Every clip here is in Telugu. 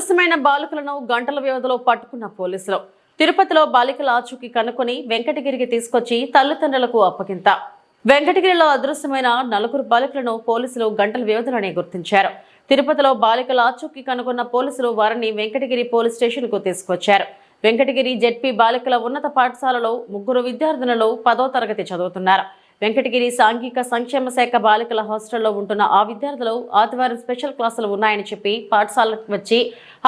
నీరసమైన బాలికలను గంటల వ్యవధిలో పట్టుకున్న పోలీసులు. తిరుపతిలో బాలికల ఆచూకీ కనుక్కొని వెంకటగిరికి తీసుకొచ్చి తల్లిదండ్రులకు అప్పగింత. వెంకటగిరిలో అదృశ్యమైన నలుగురు బాలికలను పోలీసులు గంటల వ్యవధిలోనే గుర్తించారు. తిరుపతిలో బాలికల ఆచూకీ కనుగొన్న పోలీసులు వారిని వెంకటగిరి పోలీస్ స్టేషన్కు తీసుకొచ్చారు. వెంకటగిరి జెడ్పీ బాలికల ఉన్నత పాఠశాలలో ముగ్గురు విద్యార్థినులు పదో తరగతి చదువుతున్నారు. వెంకటగిరి సాంఘిక సంక్షేమ శాఖ బాలికల హాస్టల్లో ఉంటున్న ఆ విద్యార్థులు ఆదివారం స్పెషల్ క్లాసులు ఉన్నాయని చెప్పి పాఠశాలకు వచ్చి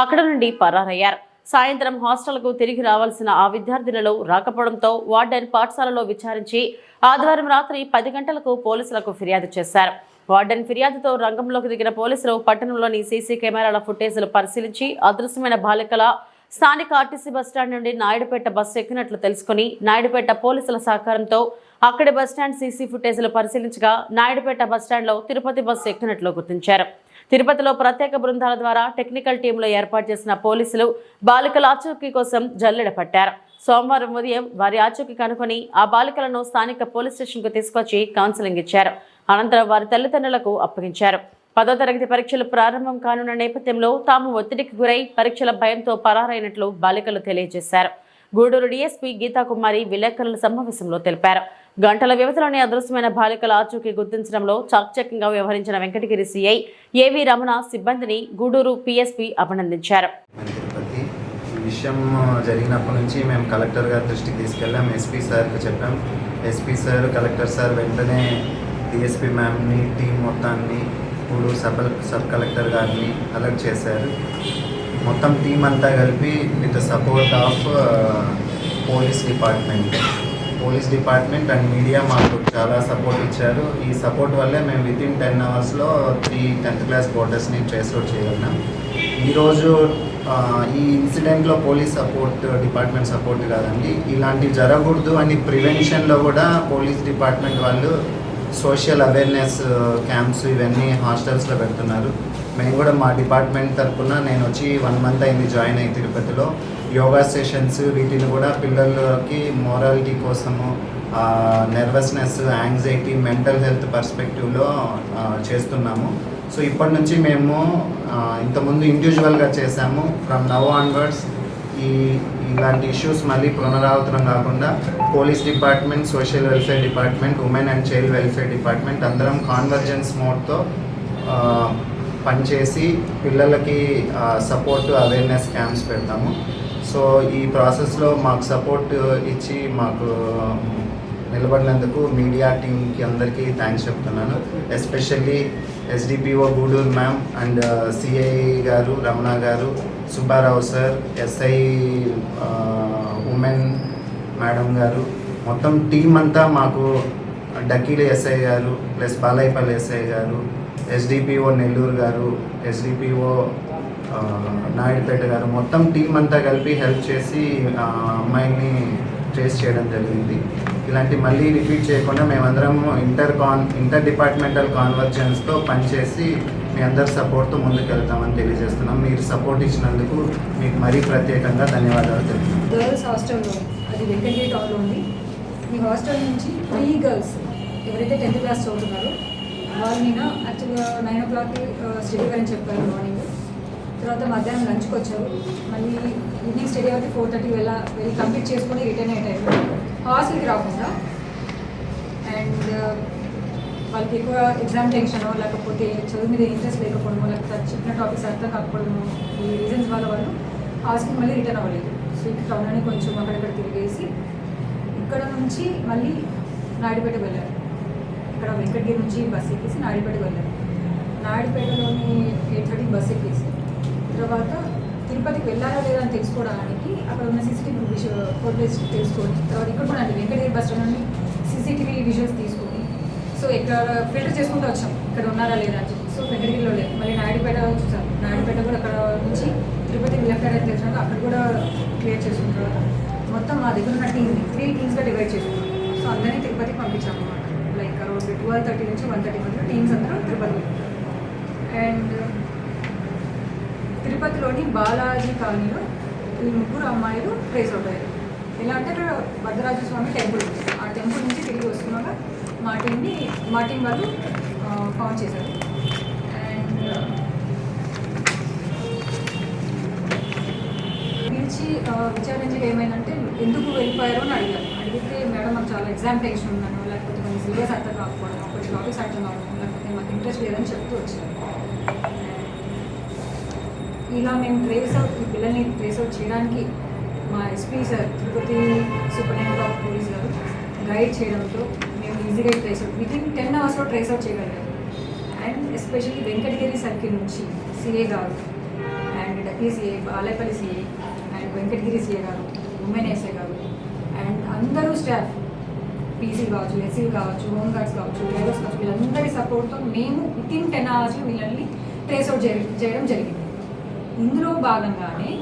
అక్కడ నుండి పరారయ్యారు. సాయంత్రం హాస్టల్కు తిరిగి రావాల్సిన ఆ విద్యార్థినులు రాకపోవడంతో వార్డెన్ పాఠశాలలో విచారించి ఆదివారం రాత్రి పది గంటలకు పోలీసులకు ఫిర్యాదు చేశారు. వార్డెన్ ఫిర్యాదుతో రంగంలోకి దిగిన పోలీసులు పట్టణంలోని సీసీ కెమెరాల ఫుటేజీలు పరిశీలించి అదృశ్యమైన బాలికల స్థానిక ఆర్టీసీ బస్టాండ్ నుండి నాయుడుపేట బస్సు ఎక్కినట్లు తెలుసుకుని నాయుడుపేట పోలీసుల సహకారంతో అక్కడి బస్టాండ్ సీసీ ఫుటేజ్లు పరిశీలించగా నాయుడుపేట బస్టాండ్లో తిరుపతి బస్సు ఎక్కినట్లు గుర్తించారు. తిరుపతిలో ప్రత్యేక బృందాల ద్వారా టెక్నికల్ టీంలో ఏర్పాటు చేసిన పోలీసులు బాలికల ఆచూకీ కోసం జల్లెడ పట్టారు. సోమవారం ఉదయం వారి ఆచూకీ కనుకొని ఆ బాలికలను స్థానిక పోలీస్ స్టేషన్కు తీసుకొచ్చి కౌన్సిలింగ్ ఇచ్చారు. అనంతరం వారి తల్లిదండ్రులకు అప్పగించారు. పదో తరగతి పరీక్షలు ప్రారంభం కానున్న నేపథ్యంలో తాము ఒత్తిడికి గురై పరీక్షల భయంతో పరారైనట్లు బాలికలు తెలియజేశారు. గూడూరు డీఎస్పీ గీతాకుమారి విలేకరుల సమావేశంలో తెలిపారు. గంటల వ్యవధిలోనే అదృశ్యమైన బాలికల ఆచూకీ గుర్తించడంలో చాకచక్యంగా వ్యవహరించిన వెంకటగిరి సిఐ ఏవి రమణ సిబ్బందిని గూడూరు పీఎస్పీ అభినందించారు. విషయం జరిగినప్పటి నుంచి మేము కలెక్టర్ గారి దృష్టికి తీసుకెళ్ళాం. ఎస్పీ సార్కి చెప్పాం. ఎస్పీ సార్ కలెక్టర్ సార్ వెంటనే డిఎస్పీ మ్యామ్ని టీం మొత్తాన్ని ఇప్పుడు సబ్ సబ్ కలెక్టర్ గారిని అలర్ట్ చేశారు. మొత్తం టీం అంతా కలిపి with support of police department police department and media మాకు చాలా సపోర్ట్ ఇచ్చారు. ఈ సపోర్ట్ వల్లే మేము విత్ ఇన్ టెన్ అవర్స్లో త్రీ టెన్త్ క్లాస్ బోర్డర్స్ని ట్రేస్ అవుట్ చేయగలిగినాం ఈరోజు ఈ ఇన్సిడెంట్లో పోలీస్ సపోర్ట్ డిపార్ట్మెంట్ సపోర్ట్ కాదండి. ఇలాంటివి జరగకూడదు అని ప్రివెన్షన్లో కూడా పోలీస్ డిపార్ట్మెంట్ వాళ్ళు సోషల్ అవేర్నెస్ క్యాంప్స్ ఇవన్నీ హాస్టల్స్లో పెడుతున్నారు. మేము కూడా మా డిపార్ట్మెంట్ తరఫున నేను వచ్చి వన్ మంత్ అయింది జాయిన్ అయ్యి తిరుపతిలో. యోగా సెషన్స్ వీటిని కూడా పిల్లలకి మోరాలిటీ కోసము నర్వస్నెస్ యాంగ్జైటీ మెంటల్ హెల్త్ పర్స్పెక్టివ్లో చేస్తున్నాము. సో ఇప్పటి నుంచి మేము ఇంతకుముందు ఇండివిజువల్గా చేసాము ఫ్రమ్ నవ్ ఆన్వర్డ్స్ ఈ ఇలాంటి ఇష్యూస్ మళ్ళీ పునరావృతం కాకుండా police department social welfare department women and child welfare department అందరం కాన్వర్జెన్స్ మోడ్తో పనిచేసి పిల్లలకి సపోర్ట్ అవేర్నెస్ క్యాంప్స్ పెడతాము. సో ఈ ప్రాసెస్లో మాకు సపోర్ట్ ఇచ్చి మాకు నిలబడినందుకు మీడియా టీంకి అందరికీ థ్యాంక్స్ చెప్తున్నాను. Especially SDPO Gudur ma'am and CI garu Ramana garu Subbarao sir SI women madam garu మొత్తం టీం అంతా మాకు డకీలు SI garu plus Balayyapalli SI garu SDPO Nellore garu SDPO Naidupeta గారు మొత్తం టీం అంతా కలిపి హెల్ప్ చేసి ఆ, అమ్మాయిని ట్రేస్ చేయడం జరిగింది. ఇలాంటి మళ్ళీ రిపీట్ చేయకుండా మేమందరం ఇంటర్ కాన్ ఇంటర్ డిపార్ట్మెంటల్ కాన్వర్జెన్స్తో పనిచేసి మీ అందరి సపోర్ట్తో ముందుకెళ్తామని తెలియజేస్తున్నాం. మీరు సపోర్ట్ ఇచ్చినందుకు మీకు మరీ ప్రత్యేకంగా ధన్యవాదాలు తెలుపుతున్నాం. గర్ల్స్ హాస్టల్లో అది వెంకటేట్ హాల్లో ఉంది. మీ హాస్టల్ నుంచి త్రీ గర్ల్స్ ఎవరైతే టెన్త్ క్లాస్ చదువుతున్నారో వాళ్ళు యాక్చువల్గా నైన్ ఓ క్లాక్కి స్టడీ అని చెప్పారు మార్నింగ్? తర్వాత మధ్యాహ్నం లంచ్కి వచ్చారు. మళ్ళీ ఈవినింగ్ స్టడీ అయితే ఫోర్ థర్టీ వెళ్ళ వెళ్ళి కంప్లీట్ చేసుకుని రిటర్న్ అయ్యే టైం హాస్టల్కి రాకుండా అండ్ uh, వాళ్ళకి ఎక్కువ ఎగ్జామ్ టెన్షన్ లేకపోతే చదువు మీద ఇంట్రెస్ట్ లేకపోవడము లేకపోతే చెప్పిన టాపిక్స్ అర్థం కాకపోవడము ఈ రీజన్స్ వల్ల వాళ్ళు హాస్టల్కి మళ్ళీ రిటర్న్ అవ్వలేదు. సో ఇక్కడ టౌన్ అని కొంచెం అక్కడక్కడ తిరిగేసి ఇక్కడ నుంచి మళ్ళీ నాయుడుపేట వెళ్ళారు. అక్కడ వెంకటగిరి నుంచి బస్ ఎక్కేసి నాయుడుపేట వెళ్ళారు నాయుడుపేటలోని ఎయిట్ థర్టీ బస్ ఎక్కేసి తర్వాత తిరుపతికి వెళ్ళారా లేదా అని తెలుసుకోవడానికి అక్కడ ఉన్న సీసీటీవీ విజువల్ ఫోటోస్ తెలుసుకొని తర్వాత ఇక్కడ కూడా అండి వెంకటగిరి బస్ స్టాండ్ నుండి సీసీటీవీ విజువల్స్ తీసుకొని సో ఇక్కడ ఫిల్టర్ చేసుకుంటూ వచ్చాం ఇక్కడ ఉన్నారా లేదా అని చెప్పి. సో వెంకటగిరిలో లేదు మళ్ళీ నాయుడుపేట చూసాం. నాయుడుపేట కూడా అక్కడ నుంచి తిరుపతి వెళ్ళారని తెలిసినాక అక్కడ కూడా క్లియర్ చేసుకున్న తర్వాత మొత్తం మా దగ్గర ఉన్న టీమ్ని త్రీ టీమ్స్గా డివైడ్ చేసుకున్నాం. సో అందరినీ తిరుపతికి పంపించాము లైక్ అరౌండ్ ట్వెల్వ్ థర్టీ నుంచి వన్ థర్టీ మధ్య టీమ్స్ అందరూ తిరుపతి. అండ్ తిరుపతిలోని బాలాజీ కాలనీలో ఈ ముగ్గురు అమ్మాయిలు ప్లేస్ అవుట్ అయ్యారు ఎలా అంటే అక్కడ భద్రరాజస్వామి టెంపుల్ ఉంది. ఆ టెంపుల్ నుంచి తిరిగి వస్తున్నాక మా టీంని మా టీం వాళ్ళు ఫౌండ్ చేశారు అండ్ పిలిచి విచారించి ఏమైందంటే ఎందుకు వెళ్ళిపోయారో అని అడిగారు. అడిగితే మేడం నాకు చాలా ఎగ్జామినేషన్ ఉన్నాను లేకపోతే కొన్ని సిలబస్ అర్థం కాకపోవడం కొన్ని టాపిక్స్ అర్థం కావడం లేకపోతే మాకు ఇంట్రెస్ట్ లేదని చెప్తూ వచ్చారు. ఇలా మేము ట్రేస్ అవుట్ ఈ పిల్లల్ని ట్రేస్ అవుట్ చేయడానికి మా SP sir Tirupati superintendent of police garu guide చేయడంతో మేము ఈజీగా ట్రేస్ అవుట్ వితిన్ టెన్ అవర్స్లో ట్రేస్ అవుట్ చేయగలిగాము అండ్ ఎస్పెషల్లీ వెంకటగిరి సర్కిల్ నుంచి సిఏ గారు and డకీ CA Balepalli CA and Venkatagiri CA garu women SA garu. And అందరూ స్టాఫ్ పీసీ కావచ్చు ఎస్సీ కావచ్చు హోమ్ గార్డ్స్ కావచ్చు డ్రైవర్స్ కావచ్చు వీళ్ళందరి సపోర్ట్తో మేము విత్ ఇన్ టెన్ అవర్స్లో వీళ్ళని ట్రేస్ అవుట్ చేయడం జరిగింది. ఇందులో భాగంగానే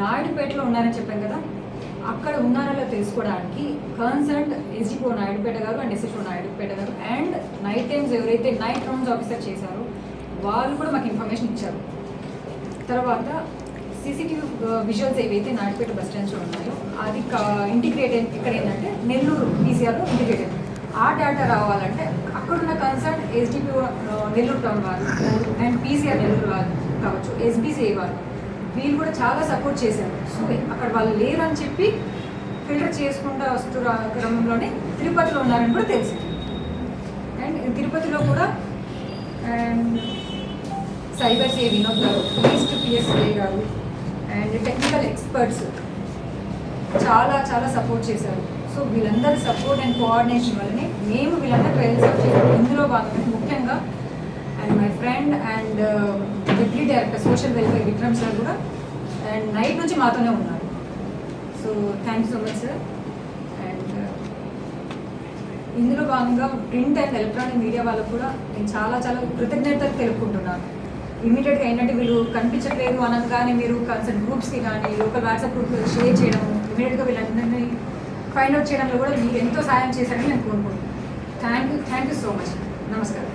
నాయుడుపేటలో ఉన్నారని చెప్పాను కదా అక్కడ ఉన్నారో తెలుసుకోవడానికి కన్సర్న్ ఎస్డిపో నాయుడుపేట గారు and SSO Naidupeta garu and night times ఎవరైతే నైట్ రౌండ్స్ ఆఫీసర్ చేశారో వాళ్ళు కూడా మాకు ఇన్ఫర్మేషన్ ఇచ్చారు. తర్వాత సీసీటీవీ విజువల్స్ ఏవైతే నాయుడుపేట బస్ స్టాండ్స్లో ఉన్నాయో అది ఇంటిగ్రేట్ ఇక్కడ ఏంటంటే నెల్లూరు పీసీఆర్లో ఇంటిగ్రేటెడ్ ఆ డేటా రావాలంటే అక్కడున్న కన్సర్న్ ఎస్డిపి నెల్లూరు టౌన్ వారు అండ్ పీసీఆర్ నెల్లూరు వారు కావచ్చు ఎస్బీసీఐ వారు వీళ్ళు కూడా చాలా సపోర్ట్ చేశారు. సో అక్కడ వాళ్ళు లేరని చెప్పి ఫిల్టర్ చేసుకుంటూ వస్తున్న క్రమంలోనే తిరుపతిలో ఉన్నారని కూడా తెలిసింది అండ్ తిరుపతిలో కూడా and cyber say Vinod garu east PSA garu and technical experts చాలా చాలా సపోర్ట్ చేశారు. సో వీళ్ళందరి సపోర్ట్ అండ్ కోఆర్డినేషన్ వల్లనే మేము వీళ్ళందరూ ట్రయల్స్ చేసాం ఇందులో భాగంగా ముఖ్యంగా and my friend and deputy director social welfare Vikram sir కూడా అండ్ నైట్ నుంచి మాతోనే ఉన్నారు. So thank you so much sir and ఇందులో భాగంగా ప్రింట్ అండ్ ఎలక్ట్రానిక్ మీడియా వాళ్ళకు కూడా నేను చాలా చాలా కృతజ్ఞతలు తెలుపుకుంటున్నాను. ఇమీడియట్గా ఏంటంటే వీళ్ళు కనిపించట్లేదు అనగానే మీరు కన్సర్ట్ గ్రూప్స్కి కానీ లోకల్ వాట్సాప్ గ్రూప్ షేర్ చేయడం ఇమీడియట్గా వీళ్ళందరినీ ఫైండ్ అవుట్ చేయడంలో కూడా మీరు ఎంతో సహాయం చేశారని నేను కోరుకుంటున్నాను. Thank you thank you so much. నమస్కారం.